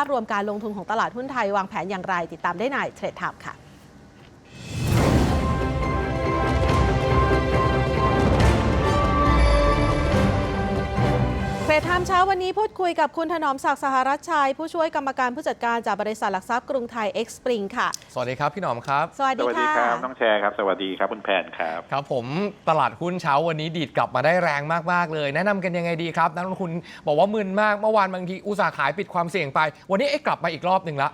าพรวมการลงทุนของตลาดหุ้นไทยวางแผนอย่างไร ติดตามได้ในเทรดทม์ค่ะ เทรดไทม์เช้าวันนี้พูดคุยกับคุณถนอมศักดิ์สหรัชชัย ผู้ช่วยกรรมการผู้จัดการจากบริษัทหลักทรัพย์กรุงไทยเอ็กซ์ปริงค่ะ สวัสดีครับพี่หนอมครับ สวัสสดีวัสดีค่ะ ครับน้องแชร์ครับ สวัสดีครับคุณแพนครับ ครับ ผมตลาดหุ้นเช้าวันนี้ดีดกลับมาได้แรงมากๆเลย แนะนำกันยังไงดีครับนักลงทุนบอกว่ามึนมากเมื่อวานบางทีอุตสาห์ขายปิดความเสี่ยงไป วันนี้เอ๊ะกลับมาอีกรอบหนึ่งละ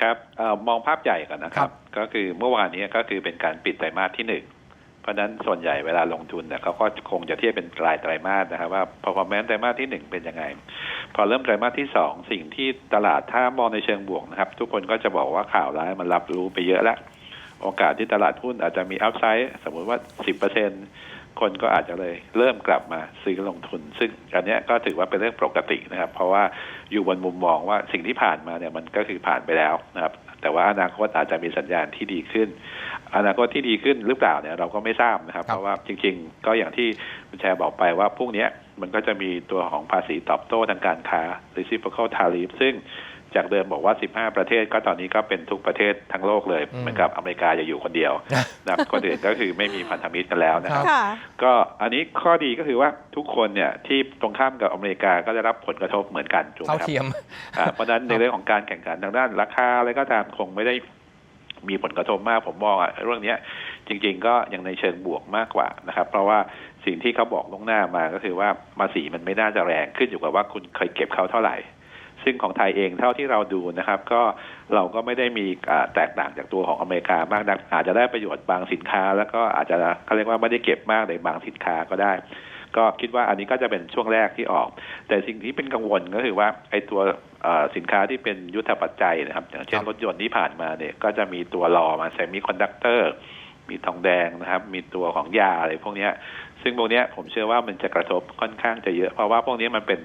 ครับเออมองภาพใหญ่ก่อนนะคครัรับ บ ก็คือเมื่อวานนี้ก็คือเป็นการปิดไตรมาสที่หนึ่ง เพราะนั้นส่วนใหญ่เวลาลงทุนเนี่ยเขาก็คงจะเทียบเป็นรายไตรมาสนะครับว่า performance ไตรมาสที่หนึ่งเป็นยังไง พอเริ่มไตรมาสที่สองสิ่งที่ตลาดถ้ามองในเชิงบวกนะครับ ทุกคนก็จะบอกว่าข่าวร้ายมันรับรู้ไปเยอะแล้วโอกาสที่ตลาดหุ้นอาจจะมีอัพไซด์สมมุติว่า10%คนก็อาจจะเลยเริ่มกลับมาซื้อลงทุน ซึ่งอันนี้ก็ถือว่าเป็นเรื่องปกตินะครับ เพราะว่าอยู่บนมุมมองว่าสิ่งที่ผ่านมาเนี่ยมันก็คือผ่านไปแล้วนะครับ แต่ว่าอนาคตอาจจะมีสัญญาณที่ดีขึ้น อนาคตที่ดีขึ้นหรือเปล่าเนี่ยเราก็ไม่ทราบนะครับครับเพราะว่าจริง ๆ ก็อย่างที่คุณแชร์บอกไปว่าพวกเนี้ยมันก็จะมีตัวของภาษีตอบโต้ทางการค้า reciprocal tariff ซึ่งจากเดิมบอกว่า 15 ประเทศ ก็ตอนนี้ก็เป็นทุกประเทศทั้งโลกเลยอืมเหมือนกับอเมริกาจะอยู่คนเดียวนะครับคนอื่นก็คือไม่มีพันธมิตรกันแล้วนะครับค่ะก็อันนี้ข้อดีก็คือว่าทุกคนเนี่ยที่ตรงข้ามกับอเมริกาก็ได้รับผลกระทบเหมือนกันถูกไหมเท่าครับเทียมอ่าเพราะฉะนั้นในเรื่องของการแข่งขันทางด้านราคาอะไรก็ตามคงไม่ได้ มีผลกระทบมากผมมองอะเรื่องนี้จริง ๆ ก็ยังในเชิงบวกมากกว่านะครับ เพราะว่าสิ่งที่เขาบอกลงหน้ามาก็คือว่าภาษีมันไม่น่าจะแรงขึ้นอยู่กับว่าคุณเคยเก็บเขาเท่าไหร่ ซึ่งของไทยเองเท่าที่เราดูนะครับ ก็เราก็ไม่ได้มีแตกต่างจากตัวของอเมริกามากนักอาจจะได้ประโยชน์บางสินค้า แล้วก็อาจจะเขาเรียกว่าไม่ได้เก็บมากในบางสินค้าก็ได้ ก็คิดว่าอันนี้ก็จะเป็นช่วงแรกที่ออก แต่สิ่งที่เป็นกังวลก็คือว่าไอ้ตัวเอ่อสินค้าที่เป็นยุทธปัจจัยนะครับ อย่างเช่นครับรถยนต์ที่ผ่านมาเนี่ยก็จะมีตัวรอมาเซมิคอนดักเตอร์มีทองแดงนะครับ มีตัวของยาอะไรพวกเนี้ยซึ่งพวกเนี้ยผมเชื่อว่ามันจะกระทบค่อนข้างจะเยอะ เพราะว่าพวกนี้มันเป็น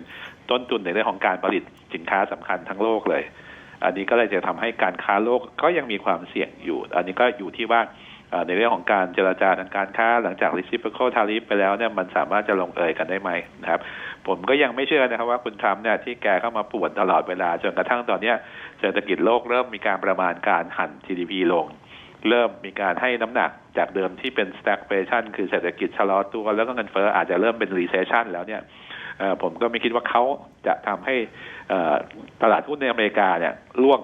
ต้นทุนในเรื่องของการผลิตสินค้าสำคัญทั้งโลกเลย อันนี้ก็เลยจะทำให้การค้าโลกก็ยังมีความเสี่ยงอยู่ อันนี้ก็อยู่ที่ว่าเอ่อ ในเรื่องของการเจรจาทางการค้าหลังจาก reciprocal tariff ไปแล้วเนี่ยมันสามารถจะลงเอยกันได้ไหมนะครับผมก็ยังไม่เชื่อนะครับว่าคุณทรัมป์เนี่ยที่แกเข้ามาปวนตลอดเวลา จนกระทั่งตอนเนี้ยเศรษฐกิจโลกเริ่มมีการประมาณการหั่น GDP ลง เริ่มมีการให้น้ำหนักจากเดิมที่เป็น stagflation คือเศรษฐกิจชะลอตัว แล้วก็เงินเฟ้ออาจจะเริ่มเป็น recession แล้วเนี่ยผมก็ไม่คิดว่าเขาจะทำให้ตลาดหุ้นในอเมริกาเนี่ยร่วง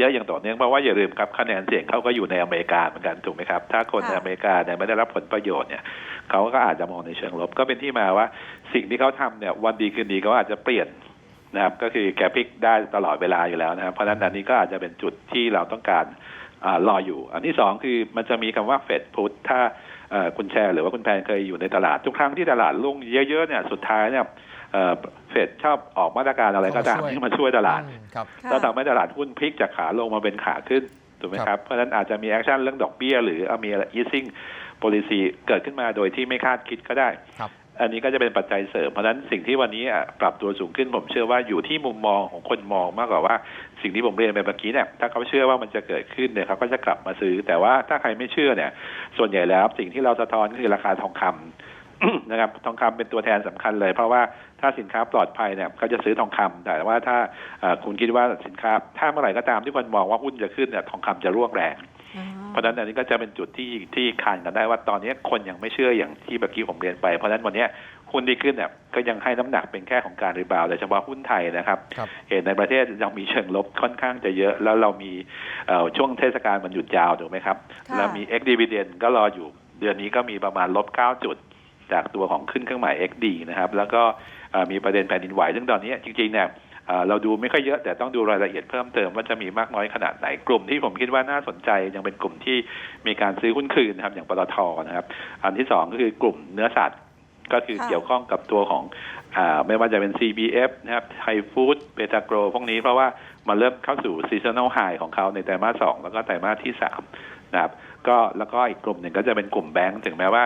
ยอะอย่างต่อเนื่องเพราะว่าอย่าลืมครับคะแนนเสียงเขาก็อยู่ในอเมริกาเหมือนกันถูกไหมครับ ถ้าคนค่ะในอเมริกาเนี่ยไม่ได้รับผลประโยชน์เนี่ยเขาก็อาจจะมองในเชิงลบ ก็เป็นที่มาว่าสิ่งที่เขาทำเนี่ยวันดีคืนดีเขาอาจจะเปลี่ยนนะครับก็คือแกพลิกได้ตลอดเวลาอยู่แล้วนะครับเพราะฉะนั้นอันนี้ก็อาจจะเป็นจุดที่เราต้องการอา รออยู่ อันที่สองคือมันจะมีคำว่าเฟดพุทถ้าเอ่อคุณแชร์หรือว่าคุณแพนเคยอยู่ในตลาด ทุกครั้งที่ตลาดลุ่งเยอะๆเนี่ยสุดท้ายเนี่ยเอ่อเฟดชอบออกมาตรการอะไรก็ตามเข้ามาช่วยที่มาช่วยตลาดอืมครับค่ะแล้วทำให้ตลาดหุ้นพลิกจากขาลงมาเป็นขาขึ้นถูกไหมครับ เพราะฉะนั้นอาจจะมีแอคชั่นเรื่องดอกเบี้ยหรือเอามีอะไร easing policy เกิดขึ้นมาโดยที่ไม่คาดคิดก็ได้ครับ อันนี้ก็จะเป็นปัจจัยเสริม เพราะฉะนั้นสิ่งที่วันนี้ปรับตัวสูงขึ้นผมเชื่อว่าอยู่ที่มุมมองของคนมองมากกว่าว่า สิ่งที่ผมเรียนไปเมื่อกี้เนี่ยถ้าเขาเชื่อว่ามันจะเกิดขึ้นเนี่ยเขาก็จะกลับมาซื้อ แต่ว่าถ้าใครไม่เชื่อเนี่ย ส่วนใหญ่แล้วสิ่งที่เราสะท้อนก็คือราคาทองคำนะครับทองคำเป็นตัวแทนสำคัญเลย เพราะว่าถ้าสินค้าปลอดภัยเนี่ยเขาจะซื้อทองคำแต่ว่าถ้าคุณคิดว่าสินค้า ถ้าเมื่อไหร่ก็ตามที่คนมองว่าหุ้นจะขึ้นเนี่ยทองคำจะร่วงแรง เพราะฉะนั้นอันนี้ก็จะเป็นจุดที่ที่คานกันได้ว่าตอนนี้คนยังไม่เชื่ออย่างที่เมื่อกี้ผมเรียนไป เพราะฉะนั้นวันนี้หุ้นที่ขึ้นเนี่ยก็ยังให้น้ำหนักเป็นแค่ของการรีบาวด์โดยเฉพาะหุ้นไทยนะครับครับเห็นในประเทศยังมีเชิงลบค่อนข้างจะเยอะ แล้วเรามีเอ่อช่วงเทศกาลมันหยุดยาวถูกไหมครับค่ะแล้วมี x dividend ก็รออยู่เดือนนี้ก็มีประมาณลบ9จุดจากตัวของขึ้นเครื่องหมาย XD นะครับแล้วก็เอ่อมีประเด็นแผ่นดินไหวซึ่งตอนนี้จริงๆเนี่ย เราดูไม่ค่อยเยอะแต่ต้องดูรายละเอียดเพิ่มเติมว่าจะมีมากน้อยขนาดไหนกลุ่มที่ผมคิดว่าน่าสนใจยังเป็นกลุ่มที่มีการซื้อหุ้นคืนนะครับอย่างปตทนะครับ อันที่สองก็คือกลุ่มเนื้อสัตว์ก็คือเกี่ยวข้องกับตัวของอไม่ว่าจะเป็น CBF นะครับไทฟู้ดเบตาโกรพวกนี้เพราะว่ามันเริ่มเข้าสู่ซีซัน a l ลไฮของเขาในไตรมาสสองแล้วก็ไตรมาสที่สาม นะครับก็แล้วก็อีกกลุ่มหนึ่งก็จะเป็นกลุ่มแบงก์ถึงแม้ว่า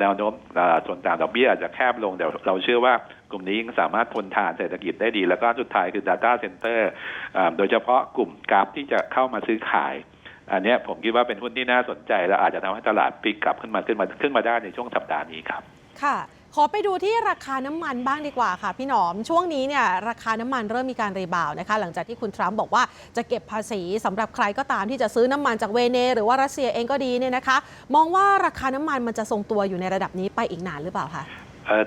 แนวโน้มเอ่อส่วนต่างดอกเบี้ยอาจจะแคบลงแต่เราเชื่อว่ากลุ่มนี้ยังสามารถทนทานเศรษฐกิจได้ดี แล้วก็สุดท้ายคือ Data Center อโดยเฉพาะกลุ่มกราฟที่จะเข้ามาซื้อขาย อันนี้ผมคิดว่าเป็นหุ้นที่น่าสนใจ และอาจจะทำให้ตลาดพลิกกลับขึ้นมาขึ้นมาขึ้นมาได้ในช่วงสัปดาห์นี้ครับ ค่ะ ขอไปดูที่ราคาน้ำมันบ้างดีกว่าค่ะ พี่หนอมช่วงนี้เนี่ยราคาน้ำมันเริ่มมีการรีบาวนะคะ หลังจากที่คุณทรัมป์บอกว่าจะเก็บภาษีสำหรับใครก็ตามที่จะซื้อน้ำมันจากเวเน หรือว่ารัสเซียเองก็ดีเนี่ยนะคะ มองว่าราคาน้ำมันมันจะทรงตัวอยู่ในระดับนี้ไปอีกนานหรือเปล่าคะ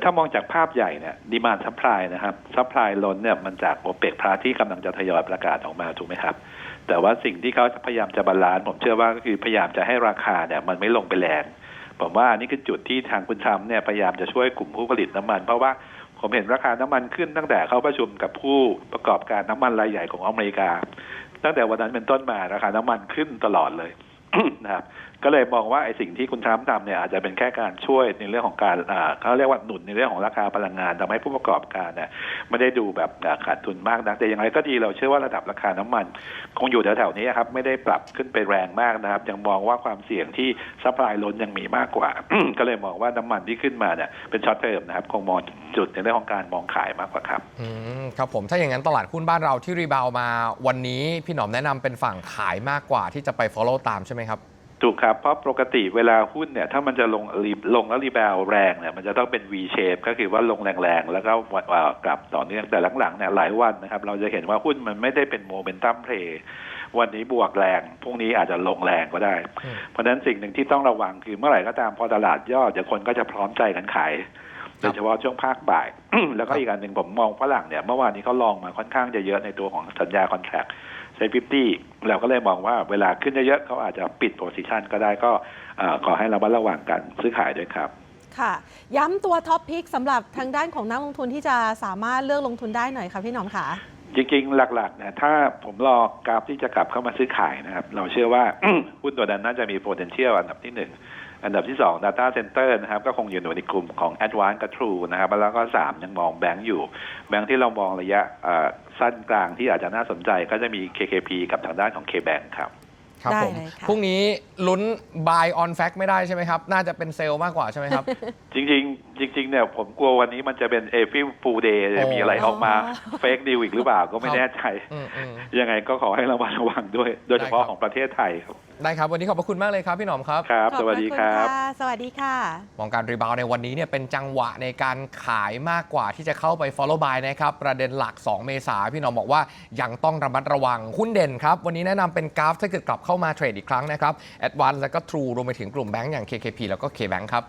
ถ้ามองจากภาพใหญ่เนี่ยดีมานซัพพลายนะครับซัพพลายล้นเนี่ยมันจากโอเปกพาที่กำลังจะทยอยประกาศออกมาถูกไหมครับ แต่ว่าสิ่งที่เขาพยายามจะบาลานซ์ผมเชื่อว่าก็คือพยายามจะให้ราคาเนี่ยมันไม่ลงไปแรง ผมว่านี่คือจุดที่ทางคุณทรัมป์เนี่ยพยายามจะช่วยกลุ่มผู้ผลิตน้ำมัน เพราะว่าผมเห็นราคาน้ำมันขึ้นตั้งแต่เขาประชุมกับผู้ประกอบการน้ำมันรายใหญ่ของอเมริกา ตั้งแต่วันนั้นเป็นต้นมาราคาน้ำมันขึ้นตลอดเลยนะครับก็เลยมองว่าไอ้สิ่งที่คุณทรัมป์ทำเนี่ยอาจจะเป็นแค่การช่วยในเรื่องของการเขาเรียกว่าหนุนในเรื่องของราคาพลังงานทำให้ผู้ประกอบการเนี่ยไม่ได้ดูแบบขาดทุนมากนักแต่อย่างไรก็ดีเราเชื่อว่าระดับราคาน้ำมัน คงอยู่แถวๆนี้ครับไม่ได้ปรับขึ้นไปแรงมากนะครับ ยังมองว่าความเสี่ยงที่ซัพพลายล้นยังมีมากกว่า ก็เลยมองว่าน้ำมันที่ขึ้นมาเนี่ยเป็นช็อตเทอมนะครับคงมองจุดในเรื่องของการมองขายมากกว่าครับอืมครับผมถ้าอย่างนั้นตลาดหุ้นบ้านเราที่รีบาวมาวันนี้พี่หนอมแนะนำเป็นฝั่งขายมากกว่าที่จะไป follow ตามใช่ไหมครับ ถูกครับ เพราะปกติเวลาหุ้นเนี่ย ถ้ามันจะลงรีลงแล้วรีบาวแรงเนี่ย มันจะต้องเป็น V shape ก็คือว่าลงแรงๆ แล้วก็วันอ่ากลับต่อเนื่องแต่หลังๆเนี่ยหลายวันนะครับ เราจะเห็นว่าหุ้นมันไม่ได้เป็นโมเมนตัมเพลย์วันนี้บวกแรงพรุ่งนี้อาจจะลงแรงก็ได้อืมเพราะฉะนั้นสิ่งหนึ่งที่ต้องระวังคือเมื่อไหร่ก็ตามพอตลาดย่อเดี๋ยวคนก็จะพร้อมใจกันขายโดยเฉพาะช่วงภาคบ่าย แล้วก็อีกอันหนึ่งผมมองฝรั่งเนี่ยเมื่อวานนี้เขาลองมาค่อนข้างจะเยอะในตัวของสัญญาคอนแทค ใช้ฟิฟตี้เราก็เลยมองว่าเวลาขึ้นเยอะๆเขาอาจจะปิดโพซิชันก็ได้ก็เอ่อขอให้ระมัดระวังกันซื้อขายด้วยครับ ค่ะ ย้ำตัวท็อปพิกสำหรับทางด้านของนักลงทุนที่จะสามารถเลือกลงทุนได้หน่อยค่ะพี่หนอมค่ะจริงๆ หลักๆเนี่ยถ้าผมรอกราฟที่จะกลับเข้ามาซื้อขายนะครับ เราเชื่อว่าหุ้นตัวนั้นน่าจะมี potential อันดับที่หนึ่ง อันดับที่สอง data center นะครับก็คงอยู่ในกลุ่มของ advanced กับ true นะครับแล้วก็สามยังมองแบงก์อยู่ แบงก์ที่เรามองระยะเอ่อสั้นกลางที่อาจจะน่าสนใจก็จะมี KKP กับทางด้านของ KBank ครับครับได้ผมเลยค่ะพรุ่งนี้ลุ้น buy on fact ไม่ได้ใช่ไหมครับ น่าจะเป็นเซลล์มากกว่าใช่ไหมครับ จริงๆจริงๆเนี่ยผมกลัววันนี้มันจะเป็น April Fool Day จะมีอะไรออกมาอ๋อ fake deal อีกหรือเปล่าก็ไม่แน่ใจอืมอืมยังไงก็ขอให้ระมัดระวังด้วย โดยเฉพาะได้ครับของประเทศไทยครับ ได้ครับ วันนี้ขอบพระคุณมากเลยครับพี่หนอมครับ ครับ ขอบสวัสดีพะครับ ณะสวัสดีค่ะ มองการรีบาวด์ในวันนี้เนี่ยเป็นจังหวะในการขายมากกว่าที่จะเข้าไป follow buy นะครับ ประเด็นหลัก 2 เมษาพี่หน้องบอกว่ายังต้องระมัดระวังหุ้นเด่นครับ วันนี้แนะนำเป็นกราฟถ้าเกิดกลับเข้ามาเทรดอีกครั้งนะครับ Advance แล้วก็ True รวมไปถึงกลุ่มแบงก์อย่าง KKP แล้วก็ KBank ครับ